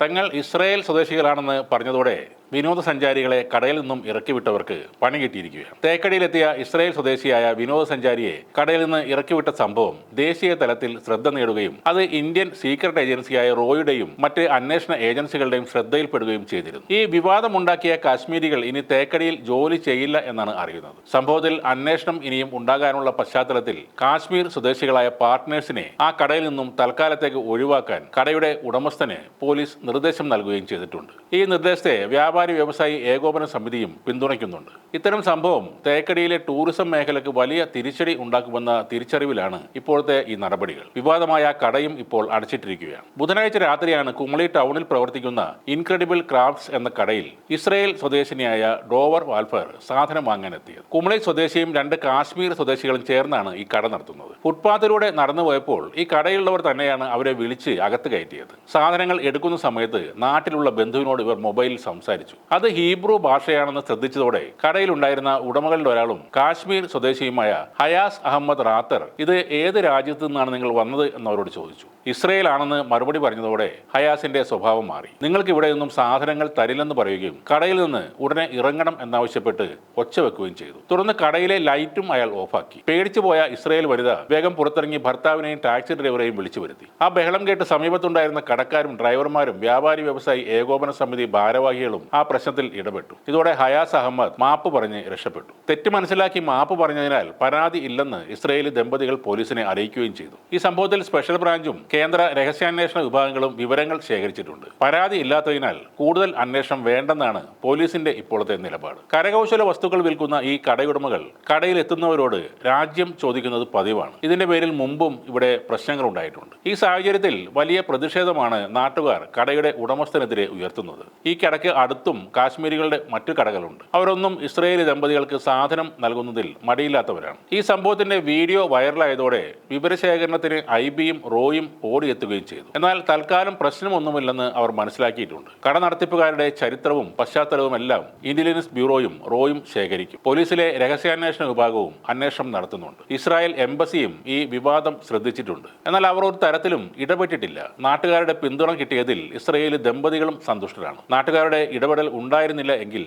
തങ്ങൾ Israel സ്വദേശികളാണെന്ന് പറഞ്ഞതോടെ വിനോദസഞ്ചാരികളെ കടയിൽ നിന്നും ഇറക്കിവിട്ടവർക്ക് പണി കിട്ടിയിരിക്കുകയാണ്. തേക്കടിയിലെത്തിയ ഇസ്രായേൽ സ്വദേശിയായ വിനോദസഞ്ചാരിയെ കടയിൽ നിന്ന് ഇറക്കിവിട്ട സംഭവം ദേശീയ തലത്തിൽ ശ്രദ്ധ നേടുകയും അത് ഇന്ത്യൻ സീക്രട്ട് ഏജൻസിയായ റോയുടെയും മറ്റ് അന്വേഷണ ഏജൻസികളുടെയും ശ്രദ്ധയിൽപ്പെടുകയും ചെയ്തിരുന്നു. ഈ വിവാദമുണ്ടാക്കിയ കാശ്മീരികൾ ഇനി തേക്കടിയിൽ ജോലി ചെയ്യില്ല എന്നാണ് അറിയുന്നത്. സംഭവത്തിൽ അന്വേഷണം ഇനിയും ഉണ്ടാകാനുള്ള പശ്ചാത്തലത്തിൽ കാശ്മീർ സ്വദേശികളായ പാർട്ട്നേഴ്സിനെ ആ കടയിൽ നിന്നും തൽക്കാലത്തേക്ക് ഒഴിവാക്കാൻ കടയുടെ ഉടമസ്ഥന് പോലീസ് നിർദ്ദേശം നൽകുകയും ചെയ്തിട്ടുണ്ട്. ഈ നിർദ്ദേശത്തെ വ്യാപാരി വ്യവസായി ഏകോപന സമിതിയും പിന്തുണയ്ക്കുന്നുണ്ട്. ഇത്തരം സംഭവം തേക്കടിയിലെ ടൂറിസം മേഖലയ്ക്ക് വലിയ തിരിച്ചടി ഉണ്ടാക്കുമെന്ന തിരിച്ചറിവിലാണ് ഇപ്പോഴത്തെ ഈ നടപടികൾ. വിവാദമായ കടയും ഇപ്പോൾ അടച്ചിട്ടിരിക്കുകയാണ്. ബുധനാഴ്ച രാത്രിയാണ് കുമളി ടൗണിൽ പ്രവർത്തിക്കുന്ന ഇൻക്രെഡിബിൾ ക്രാഫ്റ്റ്സ് എന്ന കടയിൽ ഇസ്രയേൽ സ്വദേശിനിയായ ഡോവർ വാൽഫർ സാധനം വാങ്ങാനെത്തിയത്. കുമളി സ്വദേശിയും രണ്ട് കാശ്മീർ സ്വദേശികളും ചേർന്നാണ് ഈ കട നടത്തുന്നത്. ഫുട്പാത്തിലൂടെ നടന്നു പോയപ്പോൾ ഈ കടയിലുള്ളവർ തന്നെയാണ് അവരെ വിളിച്ച് അകത്ത് കയറ്റിയത്. സാധനങ്ങൾ എടുക്കുന്ന സമയത്ത് നാട്ടിലുള്ള ബന്ധുവിനോട് ഇവർ മൊബൈലിൽ സംസാരിച്ചു. അത് ഹീബ്രു ഭാഷയാണെന്ന് ശ്രദ്ധിച്ചതോടെ കടയിലുണ്ടായിരുന്ന ഉടമകളുടെ ഒരാളും കാശ്മീർ സ്വദേശിയുമായ ഹയാസ് അഹമ്മദ് റാത്തർ ഇത് ഏത് രാജ്യത്ത് നിന്നാണ് നിങ്ങൾ വന്നത്? എന്നവരോട് ചോദിച്ചു. ഇസ്രയേൽ ആണെന്ന് മറുപടി പറഞ്ഞതോടെ ഹയാസിന്റെ സ്വഭാവം മാറി. നിങ്ങൾക്ക് ഇവിടെ നിന്നും സാധനങ്ങൾ തരില്ലെന്ന് പറയുകയും കടയിൽ നിന്ന് ഉടനെ ഇറങ്ങണം എന്നാവശ്യപ്പെട്ട് ഒച്ച വെക്കുകയും ചെയ്തു. തുടർന്ന് കടയിലെ ലൈറ്റും അയാൾ ഓഫാക്കി. പേടിച്ചു പോയ ഇസ്രയേൽ വനിത വേഗം പുറത്തിറങ്ങി ഭർത്താവിനെയും ടാക്സി ഡ്രൈവറെയും വിളിച്ചു വരുത്തി. ആ ബഹളം കേട്ട് സമീപത്തുണ്ടായിരുന്ന കടക്കാരും ഡ്രൈവർമാരും വ്യാപാരി വ്യവസായി ഏകോപന സമിതി ഭാരവാഹികളും ആ പ്രശ്നത്തിൽ ഇടപെട്ടു. ഇതോടെ ഹയാസ് അഹമ്മദ് മാപ്പ് പറഞ്ഞ് രക്ഷപ്പെട്ടു. തെറ്റ് മനസ്സിലാക്കി മാപ്പ് പറഞ്ഞതിനാൽ പരാതി ഇല്ലെന്ന് ഇസ്രയേലി ദമ്പതികൾ പോലീസിനെ അറിയിക്കുകയും ചെയ്തു. ഈ സംഭവത്തിൽ സ്പെഷ്യൽ ബ്രാഞ്ചും കേന്ദ്ര രഹസ്യാന്വേഷണ വിഭാഗങ്ങളും വിവരങ്ങൾ ശേഖരിച്ചിട്ടുണ്ട്. പരാതി ഇല്ലാത്തതിനാൽ കൂടുതൽ അന്വേഷണം വേണ്ടെന്നാണ് പോലീസിന്റെ ഇപ്പോഴത്തെ നിലപാട്. കരകൗശല വസ്തുക്കൾ വിൽക്കുന്ന ഈ കടയുടമകൾ കടയിൽ എത്തുന്നവരോട് രാജ്യം ചോദിക്കുന്നത് പതിവാണ്. ഇതിന്റെ പേരിൽ മുമ്പും ഇവിടെ പ്രശ്നങ്ങൾ ഉണ്ടായിട്ടുണ്ട്. ഈ സാഹചര്യത്തിൽ വലിയ പ്രതിഷേധമാണ് നാട്ടുകാർ കടയുടെ ഉടമസ്ഥനെതിരെ ഉയർത്തുന്നത്. ഈ കടയ്ക്ക് അടുത്തും കാശ്മീരികളുടെ മറ്റു കടകളുണ്ട്. അവരൊന്നും ഇസ്രയേലി ദമ്പതികൾക്ക് സാധനം നൽകുന്നതിൽ മടിയില്ലാത്തവരാണ്. ഈ സംഭവത്തിന്റെ വീഡിയോ വൈറലായതോടെ വിവരശേഖരണത്തിന് ഐ ബിയും റോയും ഓടിയെത്തുകയും ചെയ്തു. എന്നാൽ തൽക്കാലം പ്രശ്നമൊന്നുമില്ലെന്ന് അവർ മനസ്സിലാക്കിയിട്ടുണ്ട്. കട നടത്തിപ്പുകാരുടെ ചരിത്രവും പശ്ചാത്തലവും എല്ലാം ഇന്റലിജൻസ് ബ്യൂറോയും റോയും ശേഖരിക്കും. പോലീസിലെ രഹസ്യാന്വേഷണ വിഭാഗവും അന്വേഷണം നടത്തുന്നുണ്ട്. ഇസ്രായേൽ എംബസിയും ഈ വിവാദം ശ്രദ്ധിച്ചിട്ടുണ്ട്. എന്നാൽ അവർ ഒരു തരത്തിലും ഇടപെട്ടിട്ടില്ല. നാട്ടുകാരുടെ പിന്തുണ കിട്ടിയതിൽ ഇസ്രയേലി ദമ്പതികളും സന്തുഷ്ടരാണ്. നാട്ടുകാരുടെ ഇടപെടൽ ഉണ്ടായിരുന്നില്ല എങ്കിൽ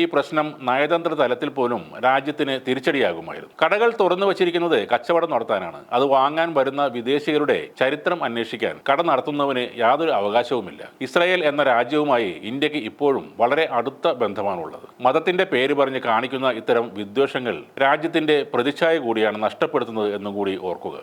ഈ പ്രശ്നം നയതന്ത്ര തലത്തിൽ പോലും രാജ്യത്തിന് തിരിച്ചടിയാകുമായിരുന്നു. കടകൾ തുറന്നു വച്ചിരിക്കുന്നത് കച്ചവടം നടത്താനാണ്. അത് വാങ്ങാൻ വരുന്ന വിദേശികളുടെ ചരിത്രം അന്വേഷിക്കാൻ കട നടത്തുന്നവന് യാതൊരു അവകാശവുമില്ല. ഇസ്രായേൽ എന്ന രാജ്യവുമായി ഇന്ത്യയ്ക്ക് ഇപ്പോഴും വളരെ അടുത്ത ബന്ധമാണുള്ളത്. മതത്തിന്റെ പേര് പറഞ്ഞ് കാണിക്കുന്ന ഇത്തരം വിദ്വേഷങ്ങൾ രാജ്യത്തിന്റെ പ്രതിച്ഛായ കൂടിയാണ് നഷ്ടപ്പെടുത്തുന്നത് എന്നും കൂടി ഓർക്കുക.